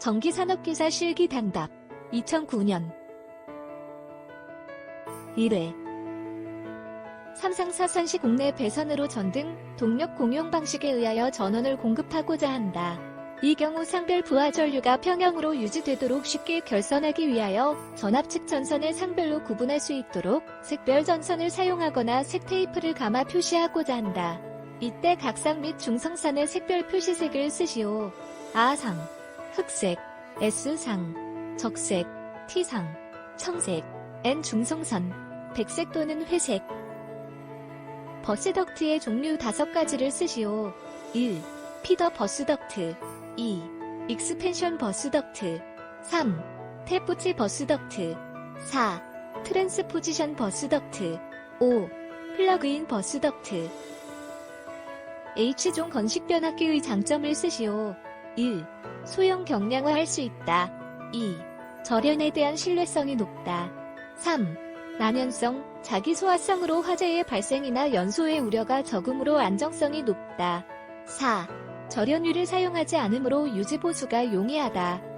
전기산업기사 실기당답 2009년 1회 삼성사선시 국내 배선으로 전등, 동력 공용 방식에 의하여 전원을 공급하고자 한다. 이 경우 상별 부하 전류가 평형으로 유지되도록 쉽게 결선하기 위하여 전압 측 전선을 상별로 구분할 수 있도록 색별 전선을 사용하거나 색 테이프를 감아 표시하고자 한다. 이때 각상 및 중성산의 색별 표시색을 쓰시오. 아상, 흑색, S상, 적색, T상, 청색, N 중성선, 백색 또는 회색. 버스 덕트의 종류 5가지를 쓰시오. 1. 피더 버스 덕트 2. 익스펜션 버스 덕트 3. 테프치 버스 덕트 4. 트랜스포지션 버스 덕트 5. 플러그인 버스 덕트 H종 건식 변압기의 장점을 쓰시오. 1. 소형 경량화할 수 있다. 2. 절연에 대한 신뢰성이 높다. 3. 난연성, 자기 소화성으로 화재의 발생이나 연소의 우려가 적음으로 안정성이 높다. 4. 절연유를 사용하지 않으므로 유지보수가 용이하다.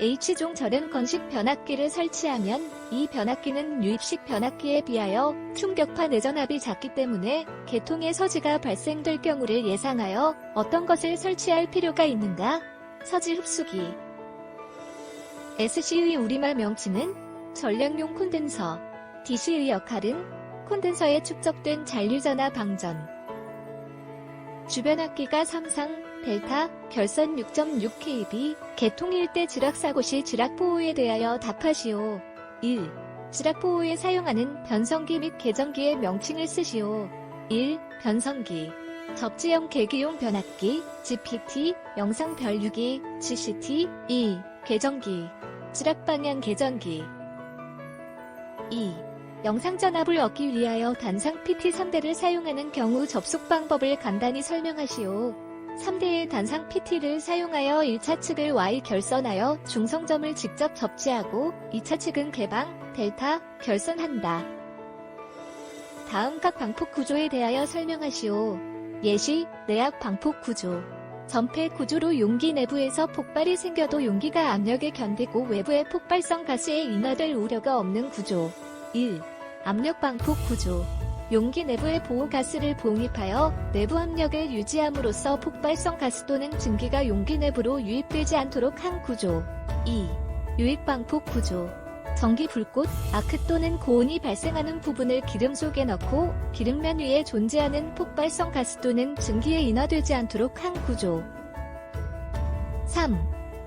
H종 절연 건식 변압기를 설치하면 이 변압기는 유입식 변압기에 비하여 충격파 내전압이 작기 때문에 개통의 서지가 발생될 경우를 예상하여 어떤 것을 설치할 필요가 있는가? 서지 흡수기. SC의 우리말 명칭은 전량용 콘덴서. DC의 역할은 콘덴서에 축적된 잔류전화 방전. 주변 악기가 삼상, 델타, 결선 6.6kb, 개통일 때 지락사고 시 지락보호에 대하여 답하시오. 1. 지락보호에 사용하는 변성기 및 계전기의 명칭을 쓰시오. 1. 변성기 접지형 계기용 변압기, GPT, 영상 별유기, GCT 2. 계전기 지락방향 계전기 2. 영상 전압을 얻기 위하여 단상 PT3대를 사용하는 경우 접속 방법을 간단히 설명하시오. 3대의 단상 PT를 사용하여 1차 측을 Y 결선하여 중성점을 직접 접지하고 2차 측은 개방, 델타, 결선한다. 다음 각 방폭 구조에 대하여 설명하시오. 예시, 내압 방폭 구조. 전폐 구조로 용기 내부에서 폭발이 생겨도 용기가 압력에 견디고 외부의 폭발성 가스에 인화될 우려가 없는 구조. 1. 압력 방폭 구조. 용기 내부에 보호 가스를 봉입하여 내부 압력을 유지함으로써 폭발성 가스 또는 증기가 용기 내부로 유입되지 않도록 한 구조. 2. 유입 방폭 구조. 전기 불꽃, 아크 또는 고온이 발생하는 부분을 기름 속에 넣고 기름면 위에 존재하는 폭발성 가스 또는 증기에 인화되지 않도록 한 구조. 3.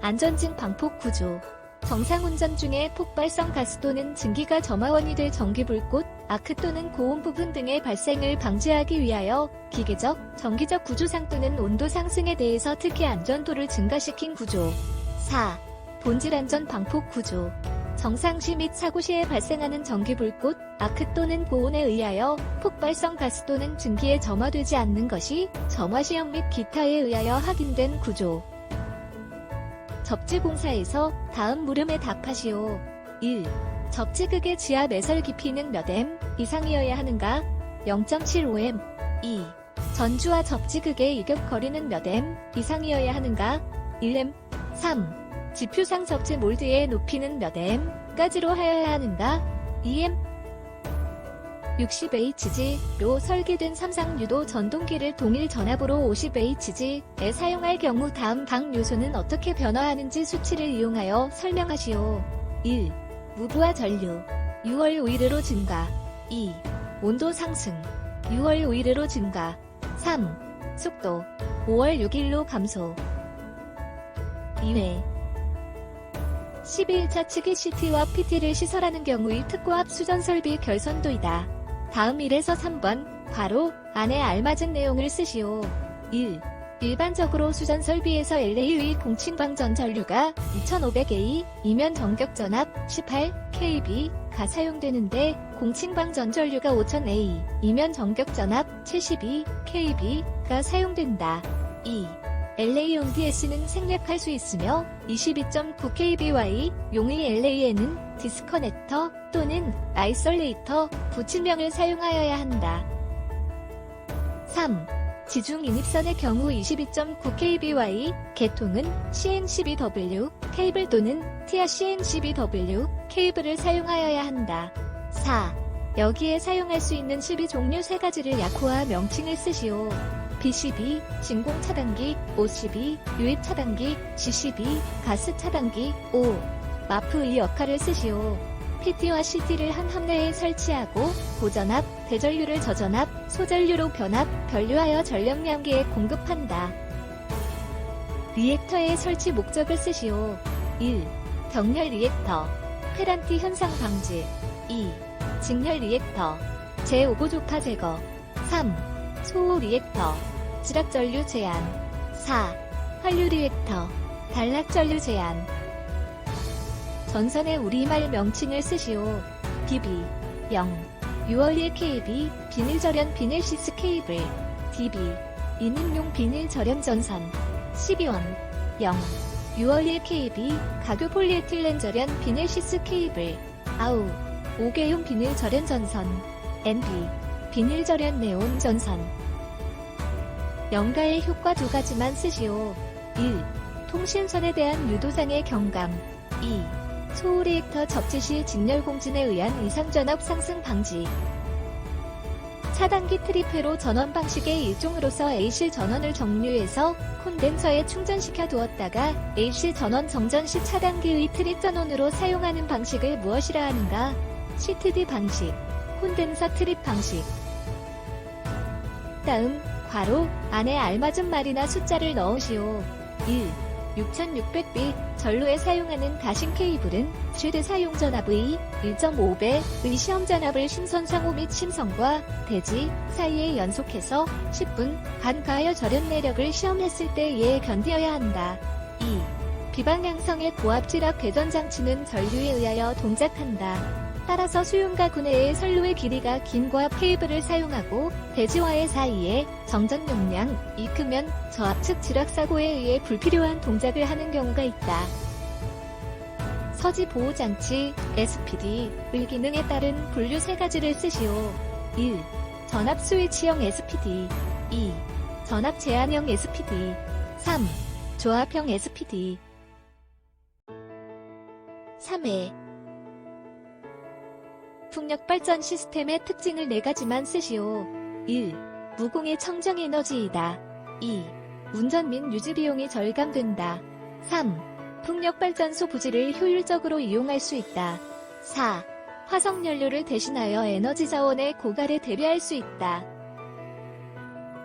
안전진 방폭 구조. 정상 운전 중에 폭발성 가스 또는 증기가 점화원이 될 전기 불꽃, 아크 또는 고온 부분 등의 발생을 방지하기 위하여 기계적, 정기적 구조상 또는 온도 상승에 대해서 특히 안전도를 증가시킨 구조. 4. 본질 안전 방폭 구조. 정상시 및 사고 시에 발생하는 전기불꽃, 아크 또는 고온에 의하여 폭발성 가스 또는 증기에 점화되지 않는 것이 점화 시험 및 기타에 의하여 확인된 구조. 접지공사에서 다음 물음에 답하시오. 1. 접지극의 지하 매설 깊이는 몇 m 이상이어야 하는가? 0.75m. 2. 전주와 접지극의 이격 거리는 몇 m 이상이어야 하는가? 1m. 3. 지표상 접지 몰드의 높이는 몇 m까지로 하여야 하는가? 2m. 60Hz로 설계된 삼상 유도 전동기를 동일 전압으로 50Hz에 사용할 경우 다음 각 요소는 어떻게 변화하는지 수치를 이용하여 설명하시오. 1. 무부하 전류 6월 오일로 증가 2. 온도 상승 6월 오일로 증가 3. 속도 5월 6일로 감소 2회 12일차 측이 CT와 PT를 시설하는 경우의 특고압 수전 설비 결선도이다. 다음 1에서 3번 바로 안에 알맞은 내용을 쓰시오. 1. 일반적으로 수전 설비에서 LA의 공칭방 전전류가 2500A 이면 전격 전압 18kB가 사용되는데 공칭방 전전류가 5000A 이면 전격 전압 72kB가 사용된다. 2. LA ODS는 생략할 수 있으며 22.9kBY 용의 LA에는 디스커넥터 또는 아이솔레이터 부침명을 사용하여야 한다. 3. 지중 인입선의 경우 22.9kby, 개통은 CN12W, 케이블 또는 TIA CN12W 케이블을 사용하여야 한다. 4. 여기에 사용할 수 있는 12 종류 3가지를 약호와 명칭을 쓰시오. BCB, 진공 차단기, OCB, 유입 차단기, GCB, 가스 차단기, O. 마프의 역할을 쓰시오. PT와 CT를 한 함내에 설치하고 고전압, 대전류를 저전압, 소전류로 변압, 변류하여 전력량계에 공급한다. 리액터의 설치 목적을 쓰시오. 1. 경렬 리액터 페란티 현상 방지 2. 직렬 리액터 제5고조파 제거 3. 소호 리액터 지락전류 제한 4. 환류 리액터 단락전류 제한 전선의 우리말 명칭을 쓰시오. BB 0. 6월 1 KB 비닐 절연 비닐 시스 케이블 DB 인임용 비닐 절연 전선 12원 0. 6월 1 KB 가교 폴리에틸렌 절연 비닐 시스 케이블 아우 5개용 비닐 절연 전선 NB 비닐 절연 네온 전선 연가의 효과 두 가지만 쓰시오. 1. 통신선에 대한 유도상의 경감 2. 소호 리액터 접지 시 직렬 공진에 의한 이상전압 상승 방지 차단기 트리페로 전원 방식의 일종으로서 A실 전원을 정류해서 콘덴서에 충전시켜 두었다가 A실 전원 정전 시 차단기의 트립 전원으로 사용하는 방식을 무엇이라 하는가? CTD 방식, 콘덴서 트립 방식. 다음, 괄호, 안에 알맞은 말이나 숫자를 넣으시오. 1. 6600B 전로에 사용하는 가신 케이블은 최대 사용 전압의 1.5배의 시험 전압을 심선 상호 및 심선과 대지 사이에 연속해서 10분 간 가하여 절연 내력을 시험했을 때에 견디어야 한다. 2. 비방향성의 고압 지압 배전 장치는 전류에 의하여 동작한다. 따라서 수용과 구내의 선로의 길이가 긴 고압 케이블을 사용하고 대지와의 사이에 정전 용량 이 크면 저압측 지락 사고에 의해 불필요한 동작을 하는 경우가 있다. 서지 보호 장치 SPD의 기능에 따른 분류 세 가지를 쓰시오. 1. 전압 스위치형 SPD 2. 전압 제한형 SPD 3. 조합형 SPD 3회 풍력 발전 시스템의 특징을 네 가지만 쓰시오. 1. 무공의 청정 에너지이다. 2. 운전 및 유지 비용이 절감된다. 3. 풍력 발전소 부지를 효율적으로 이용할 수 있다. 4. 화석 연료를 대신하여 에너지 자원의 고갈에 대비할 수 있다.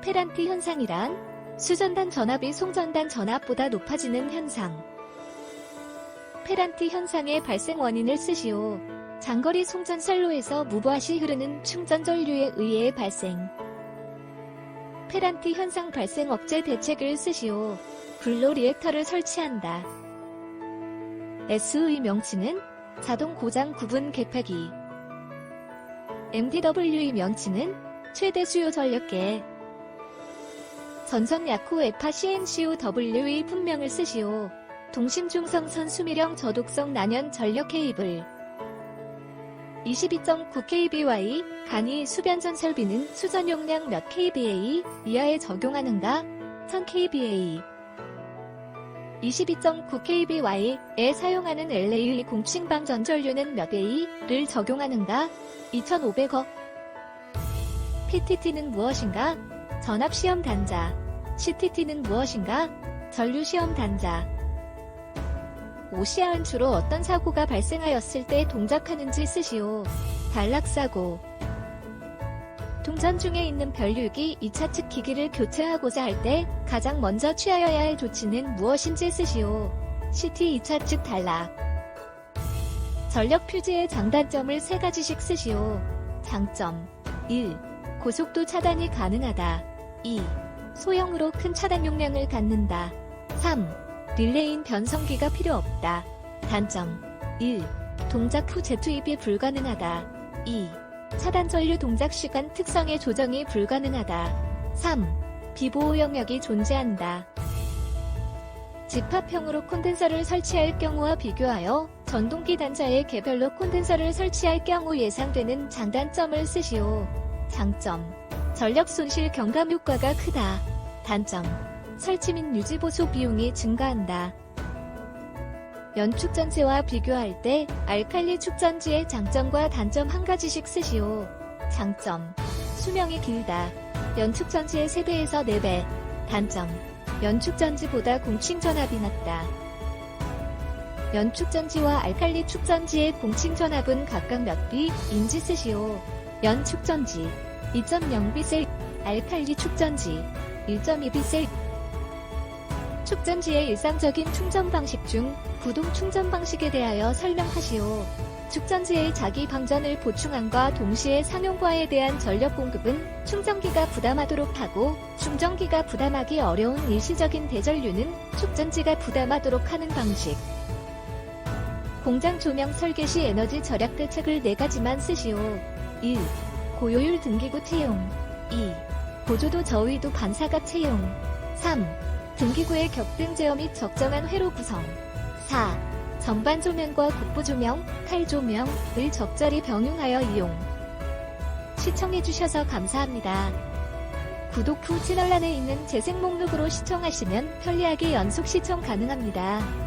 페란티 현상이란 수전단 전압이 송전단 전압보다 높아지는 현상. 페란티 현상의 발생 원인을 쓰시오. 장거리 송전 셀로에서 무보아시 흐르는 충전 전류에 의해 발생. 페란티 현상 발생 억제 대책을 쓰시오. 불로 리액터를 설치한다. S의 명칭은 자동 고장 구분 개폐기. MDW의 명칭은 최대 수요 전력계. 전선 약후 에파 CNCUW의 품명을 쓰시오. 동심 중성 선 수미령 저독성 난연 전력 케이블. 22.9kby 간이 수변전 설비는 수전 용량 몇 kVA 이하에 적용하는가? 1000kVA 22.9kby에 사용하는 LA의 공칭방 전전류는 몇 A를 적용하는가? 2500억 PTT는 무엇인가? 전압 시험 단자 CTT는 무엇인가? 전류 시험 단자 오시아은 주로 어떤 사고가 발생하였을 때 동작하는지 쓰시오. 단락사고. 동전 중에 있는 변류기 2차 측 기기를 교체하고자 할 때 가장 먼저 취하여야 할 조치는 무엇인지 쓰시오. CT 2차 측 단락. 전력 표지의 장단점을 세 가지씩 쓰시오. 장점. 1. 고속도 차단이 가능하다. 2. 소형으로 큰 차단 용량을 갖는다. 3. 릴레인 변성기가 필요 없다. 단점 1. 동작 후 재투입이 불가능하다. 2. 차단 전류 동작 시간 특성의 조정이 불가능하다. 3. 비보호 영역이 존재한다. 집합형으로 콘덴서를 설치할 경우와 비교하여 전동기 단자에 개별로 콘덴서를 설치할 경우 예상되는 장단점을 쓰시오. 장점 전력 손실 경감 효과가 크다. 단점. 설치 및 유지 보수 비용이 증가한다. 연축전지와 비교할 때 알칼리 축전지의 장점과 단점 한 가지씩 쓰시오. 장점. 수명이 길다. 연축전지의 3배에서 4배. 단점. 연축전지보다 공칭 전압이 낮다. 연축전지와 알칼리 축전지의 공칭 전압은 각각 몇 비인지 쓰시오. 연축전지 2.0비셀, 알칼리 축전지 1.2비셀. 축전지의 일상적인 충전 방식 중 구동 충전 방식에 대하여 설명하시오. 축전지의 자기 방전을 보충함과 동시에 상용과에 대한 전력 공급은 충전기가 부담하도록 하고 충전기가 부담하기 어려운 일시적인 대전류는 축전지가 부담하도록 하는 방식. 공장 조명 설계 시 에너지 절약 대책을 4가지만 쓰시오. 1. 고효율 등기구 채용. 2. 고조도 저위도 반사각 채용. 3. 등기구의 격등 제어 및 적정한 회로 구성. 4. 전반 조명과 국부 조명, 칼 조명을 적절히 병용하여 이용. 시청해주셔서 감사합니다. 구독 후 채널란에 있는 재생 목록으로 시청하시면 편리하게 연속 시청 가능합니다.